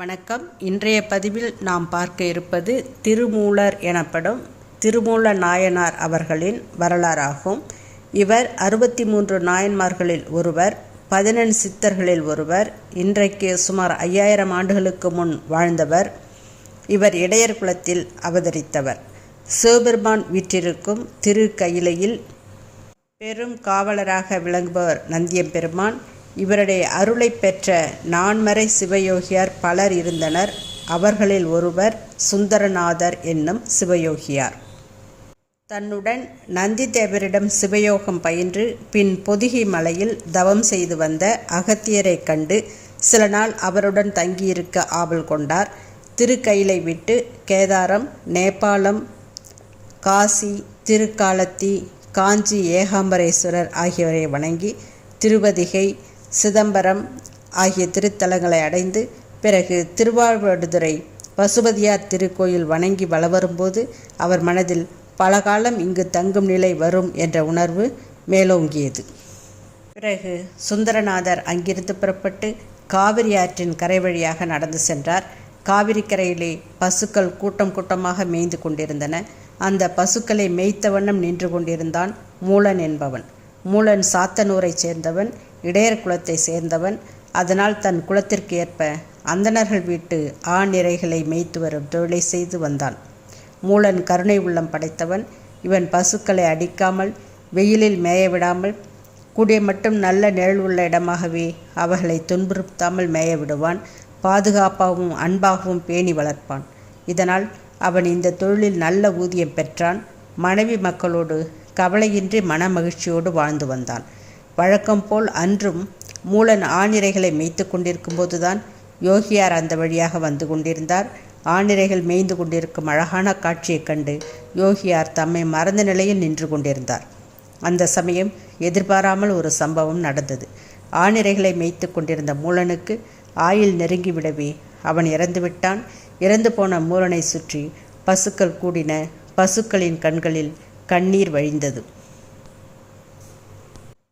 வணக்கம். இன்றைய பதிவில் நாம் பார்க்க இருப்பது திருமூலர் எனப்படும் திருமூல நாயனார் அவர்களின் வரலாறாகும். இவர் அறுபத்தி மூன்று நாயன்மார்களில் ஒருவர் பதினெண் சித்தர்களில் ஒருவர் இன்றைக்கு சுமார் ஐயாயிரம் ஆண்டுகளுக்கு முன் வாழ்ந்தவர். இவர் இடையர் குலத்தில் அவதரித்தவர். சிவபெருமான் வீற்றிருக்கும் திரு கையிலையில் பெரும் காவலராக விளங்குபவர் நந்தியம்பெருமான். இவருடைய அருளை பெற்ற நான்மறை சிவயோகியார் பலர் இருந்தனர். அவர்களில் ஒருவர் சுந்தரநாதர் என்னும் சிவயோகியார். தன்னுடன் நந்திதேவரிடம் சிவயோகம் பயின்று பின் பொதிகை மலையில் தவம் செய்து வந்த அகத்தியரை கண்டு சில நாள் அவருடன் தங்கியிருக்க ஆவல் கொண்டார். திருக்கையிலை விட்டு கேதாரம் நேபாளம் காசி திருக்காலத்தி காஞ்சி ஏகாம்பரேஸ்வரர் ஆகியோரை வணங்கி திருவதிகை சிதம்பரம் ஆகிய திருத்தலங்களை அடைந்து பிறகு திருவாவடுதுறை பசுபதியார் திருக்கோயில் வணங்கி வளவரும்போது அவர் மனதில் பல காலம் இங்கு தங்கும் நிலை வரும் என்ற உணர்வு மேலோங்கியது. பிறகு சுந்தரநாதர் அங்கிருந்து புறப்பட்டு காவிரி ஆற்றின் கரை வழியாக நடந்து சென்றார். காவிரி கரையிலே பசுக்கள் கூட்டம் கூட்டமாக மேய்ந்து கொண்டிருந்தன. அந்த பசுக்களை மேய்த்த வண்ணம் நின்று கொண்டிருந்தான் மூலன் என்பவன். மூலன் சாத்தனூரைச் சேர்ந்தவன். இடையர் குலத்தை சேர்ந்தவன். அதனால் தன் குலத்திற்கு ஏற்ப அந்தணர்கள் வீட்டு ஆணிரைகளை மேய்த்து வரும் தொழிலை செய்து வந்தான். மூலன் கருணை உள்ளம் படைத்தவன். இவன் பசுக்களை அடிக்காமல் வெயிலில் மேய விடாமல் கூடிய மட்டும் நல்ல நிழல் உள்ள இடமாகவே அவர்களை துன்புறுத்தாமல் மேய விடுவான். பாதுகாப்பாகவும் அன்பாகவும் பேணி வளர்ப்பான். இதனால் அவன் இந்த தொழிலில் நல்ல ஊதியம் பெற்றான். மனைவி மக்களோடு கவலையின்றி மன மகிழ்ச்சியோடு வாழ்ந்து வந்தான். வழக்கம் போல் அன்றும் மூலன் ஆணிரைகளை மேய்த்து கொண்டிருக்கும் போதுதான் யோகியார் அந்த வழியாக வந்து கொண்டிருந்தார். ஆணிரைகள் மேய்ந்து கொண்டிருக்கும் அழகான காட்சியைக் கண்டு யோகியார் தம்மை மறந்த நிலையில் நின்று கொண்டிருந்தார். அந்த சமயம் எதிர்பாராமல் ஒரு சம்பவம் நடந்தது. ஆணிரைகளை மேய்த்து கொண்டிருந்த மூலனுக்கு ஆயில் நெருங்கிவிடவே அவன் இறந்துவிட்டான் இறந்து போன மூலனை சுற்றி பசுக்கள் கூடின பசுக்களின் கண்களில் கண்ணீர் வழிந்தது.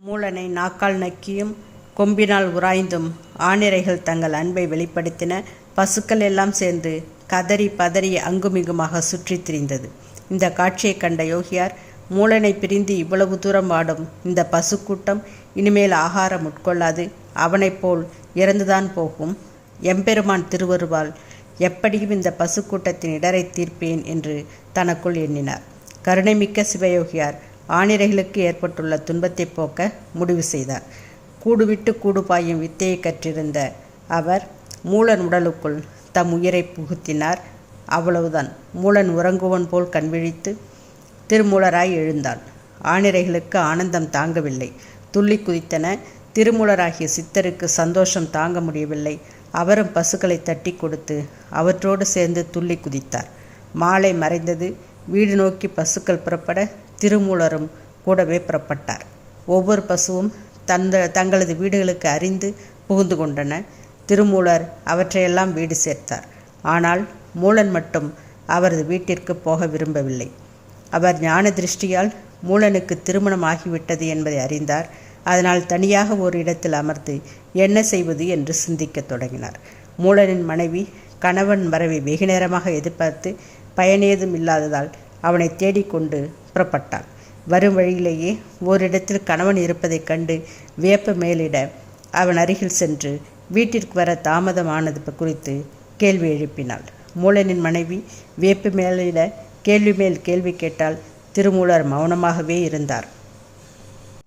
மூலனை நாக்கால் நக்கியும் கொம்பினால் உராய்ந்தும் ஆணிரைகள் தங்கள் அன்பை வெளிப்படுத்தின பசுக்கள் எல்லாம் சேர்ந்து கதறி பதறி அங்குமிங்குமாக சுற்றித் திரிந்தது. இந்த காட்சியை கண்ட யோகியார் மூலனை பிரிந்து இவ்வளவு தூரம் ஆடும் இந்த பசுக்கூட்டம் இனிமேல் ஆகாரம் உட்கொள்ளாது அவனைப் போல் இறந்துதான் போகும். எம்பெருமான் திருவருவால் எப்படியும் இந்த பசுக்கூட்டத்தின் இடரை தீர்ப்பேன் என்று தனக்குள் எண்ணினார். கருணைமிக்க சிவயோகியார் ஆணிரைகளுக்கு ஏற்பட்டுள்ள துன்பத்தை போக்க முடிவு செய்தார். கூடுவிட்டு கூடு பாயும் வித்தையை கற்றிருந்த அவர் மூலன் உடலுக்குள் தம் உயிரை புகுத்தினார். அவ்வளவுதான். மூலன் உறங்குவன் போல் கண்விழித்து திருமூலராய் எழுந்தான் ஆணிரைகளுக்கு ஆனந்தம் தாங்கவில்லை. துள்ளி குதித்தன திருமூலராகிய சித்தருக்கு சந்தோஷம் தாங்க முடியவில்லை. அவரும் பசுக்களை தட்டி கொடுத்து அவற்றோடு சேர்ந்து துள்ளி குதித்தார். மாலை மறைந்தது. வீடு நோக்கி பசுக்கள் புறப்பட திருமூலரும் கூடவே புறப்பட்டார். ஒவ்வொரு பசுவும் தந்த தங்களது வீடுகளுக்கு அறிந்து புகுந்து கொண்டன. திருமூலர் அவற்றையெல்லாம் வீடு சேர்த்தார். ஆனால் மூலன் மட்டும் அவரது வீட்டிற்கு போக விரும்பவில்லை. அவர் ஞான திருஷ்டியால் மூலனுக்கு திருமணம் ஆகிவிட்டது என்பதை அறிந்தார். அதனால் தனியாக ஒரு இடத்தில் அமர்ந்து என்ன செய்வது என்று சிந்திக்கத் தொடங்கினார். மூலனின் மனைவி கணவன் மறைவை வெகு நேரமாக எதிர்பார்த்து பயனேதும் இல்லாததால் அவனை தேடிக்கொண்டு புறப்பட்டாள். வரும் வழியிலேயே ஓரிடத்தில் கணவன் இருப்பதைக் கண்டு வியப்பு மேலிட அவன் அருகில் சென்று வீட்டிற்கு வர தாமதமானது குறித்து கேள்வி எழுப்பினாள். மூலனின் மனைவி வியப்பு மேலிட கேள்வி மேல் கேள்வி கேட்டால் திருமூலர் மௌனமாகவே இருந்தார்.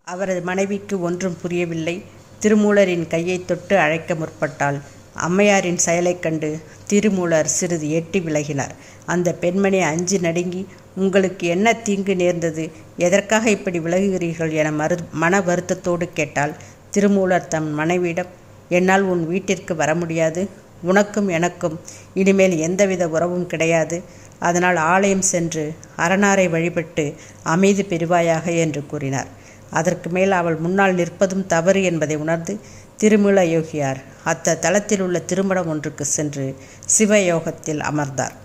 அவரது மனைவிக்கு ஒன்றும் புரியவில்லை. திருமூலரின் கையை தொட்டு அழைக்க முற்பட்டால் அம்மையாரின் செயலைக் கண்டு திருமூலர் சிறிது எட்டி விலகினார். அந்த பெண்மணி அஞ்சு நடுங்கி உங்களுக்கு என்ன தீங்கு நேர்ந்தது? எதற்காக இப்படி விலகுகிறீர்கள் என மறு மன வருத்தத்தோடு கேட்டால் திருமூலர் தம் மனைவியிடம் என்னால் உன் வீட்டிற்கு வர முடியாது. உனக்கும் எனக்கும் இனிமேல் எந்தவித உறவும் கிடையாது. அதனால் ஆலயம் சென்று அரணாரை வழிபட்டு அமைதி பெறுவாயாக என்று கூறினார். அதற்கு மேல் அவள் முன்னால் நிற்பதும் தவறு என்பதை உணர்ந்து திருமூல யோகியார் அத்த தளத்தில் உள்ள திருமணம் ஒன்றுக்கு சென்று சிவயோகத்தில் அமர்ந்தார்.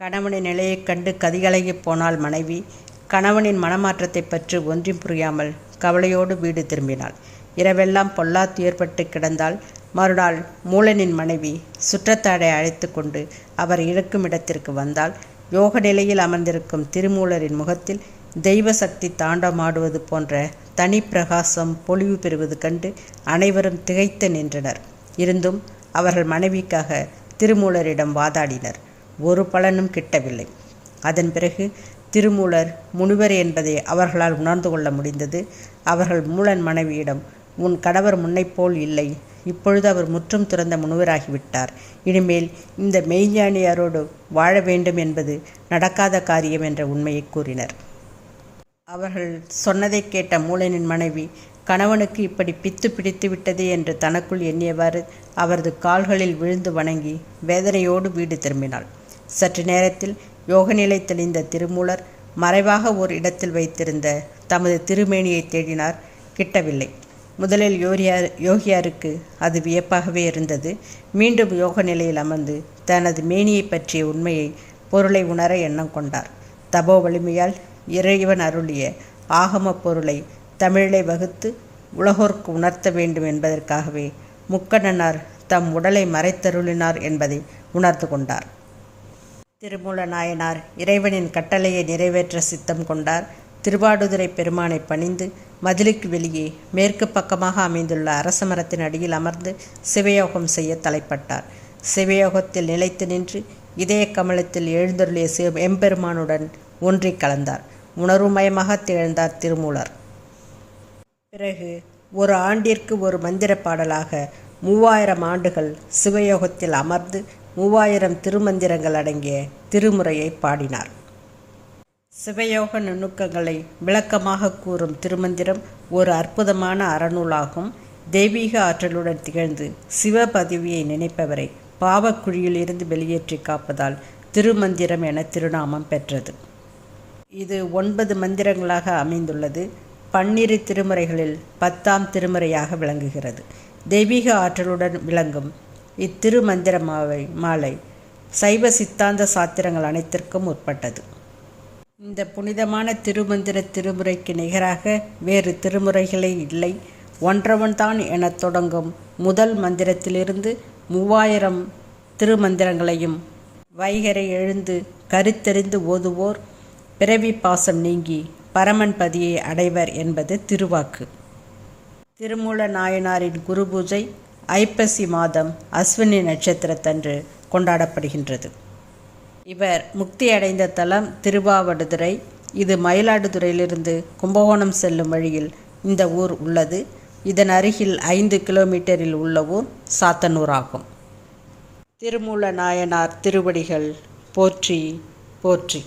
கணவனின் நிலையைக் கண்டு கதிகலகி போனாள் மனைவி. கணவனின் மனமாற்றத்தை பற்றி ஒன்றும் புரியாமல் கவலையோடு வீடு திரும்பினாள். இரவெல்லாம் பொல்லாத்து ஏற்பட்டு கிடந்தால் மறுநாள் மூலனின் மனைவி சுற்றத்தாடை அழைத்து கொண்டு அவர் இருக்கும் இடத்திற்கு வந்தால் யோக நிலையில் அமர்ந்திருக்கும் திருமூலரின் முகத்தில் தெய்வ சக்தி தாண்டமாடுவது போன்ற தனி பிரகாசம் பொலிவு பெறுவது கண்டு அனைவரும் திகைத்து நின்றனர். இருந்தும் அவர்கள் மனைவிக்காக திருமூலரிடம் வாதாடினர். ஒரு பலனும் கிட்டவில்லை. அதன் பிறகு திருமூலர் முனிவர் என்பதை அவர்களால் உணர்ந்து கொள்ள முடிந்தது. அவர்கள் மூலன் மனைவியிடம் உன் கணவர் முன்னைப்போல் இல்லை. இப்பொழுது அவர் முற்றும் துறந்த முனிவராகிவிட்டார். இனிமேல் இந்த மெய்ஞானியாரோடு வாழ வேண்டும் என்பது நடக்காத காரியம் என்ற உண்மையை கூறினர். அவர்கள் சொன்னதை கேட்ட மூலனின் மனைவி கணவனுக்கு இப்படி பித்து பிடித்து விட்டதே என்று தனக்குள் எண்ணியவாறு அவரது கால்களில் விழுந்து வணங்கி வேதனையோடு வீடு திரும்பினாள். சற்று நேரத்தில் யோகநிலை தெளிந்த திருமூலர் மறைவாக ஒரு இடத்தில் வைத்திருந்த தமது திருமேனியை தேடினார். கிட்டவில்லை. முதலில் யோகியார் யோகியாருக்கு அது வியப்பாகவே இருந்தது. மீண்டும் யோக நிலையில் அமர்ந்து தனது மேனியை பற்றிய உண்மையை பொருளை உணர எண்ணம் கொண்டார். தபோ வலிமையால் இறைவன் அருளிய ஆகம பொருளை தமிழிலே வகுத்து உலகோர்க்கு உணர்த்த வேண்டும் என்பதற்காகவே முக்கண்ணனார் தம் உடலை மறைத்தருளினார் என்பதை உணர்ந்து கொண்டார். திருமூல நாயனார் இறைவனின் கட்டளையை நிறைவேற்ற சித்தம் கொண்டார். திருவாடுதுறை பெருமானை பணிந்து மதிலுக்கு வெளியே மேற்கு பக்கமாக அமைந்துள்ள அரச மரத்தின் அடியில் அமர்ந்து சிவயோகம் செய்ய தலைப்பட்டார். சிவயோகத்தில் நிலைத்து நின்று இதய கமலத்தில் எழுந்தருளிய சிவ எம்பெருமானுடன் ஒன்றி கலந்தார். உணர்வுமயமாக திகழ்ந்தார் திருமூலர். பிறகு ஒரு ஆண்டிற்கு ஒரு மந்திர பாடலாக மூவாயிரம் ஆண்டுகள் சிவயோகத்தில் அமர்ந்து மூவாயிரம் திருமந்திரங்கள் அடங்கிய திருமுறையை பாடினார். சிவயோக நுணுக்கங்களை விளக்கமாக கூறும் திருமந்திரம் ஒரு அற்புதமான அறநூலாகும். தெய்வீக ஆற்றலுடன் திகழ்ந்து சிவ பதவியை நினைப்பவரை பாவக்குழியிலிருந்து வெளியேற்றி காப்பதால் திருமந்திரம் என திருநாமம் பெற்றது. இது ஒன்பது மந்திரங்களாக அமைந்துள்ளது. பன்னிரு திருமுறைகளில் பத்தாம் திருமுறையாக விளங்குகிறது. தெய்வீக ஆற்றலுடன் விளங்கும். இத்திருமந்திர மாவை மாலை சைவ சித்தாந்த சாத்திரங்கள் அனைத்திற்கும் உட்பட்டது. இந்த புனிதமான திருமந்திர திருமுறைக்கு நிகராக வேறு திருமுறைகளே இல்லை. ஒன்றவன்தான் எனத் தொடங்கும் முதல் மந்திரத்திலிருந்து மூவாயிரம் திருமந்திரங்களையும் வைகரை எழுந்து கருத்தெறிந்து ஓதுவோர் பிறவி பாசம் நீங்கி பரமன் பதியை அடைவர் என்பது திருவாக்கு. திருமூல நாயனாரின் குரு பூஜை ஐப்பசி மாதம் அஸ்வினி நட்சத்திரத்தன்று கொண்டாடப்படுகின்றது. இவர் முக்தி அடைந்த தலம் திருவாவடுதுறை. இது மயிலாடுதுறையிலிருந்து கும்பகோணம் செல்லும் வழியில் இந்த ஊர் உள்ளது. இதன் அருகில் ஐந்து கிலோமீட்டரில் உள்ள ஊர் சாத்தனூர் ஆகும். திருமூல நாயனார் திருவடிகள் போற்றி போற்றி.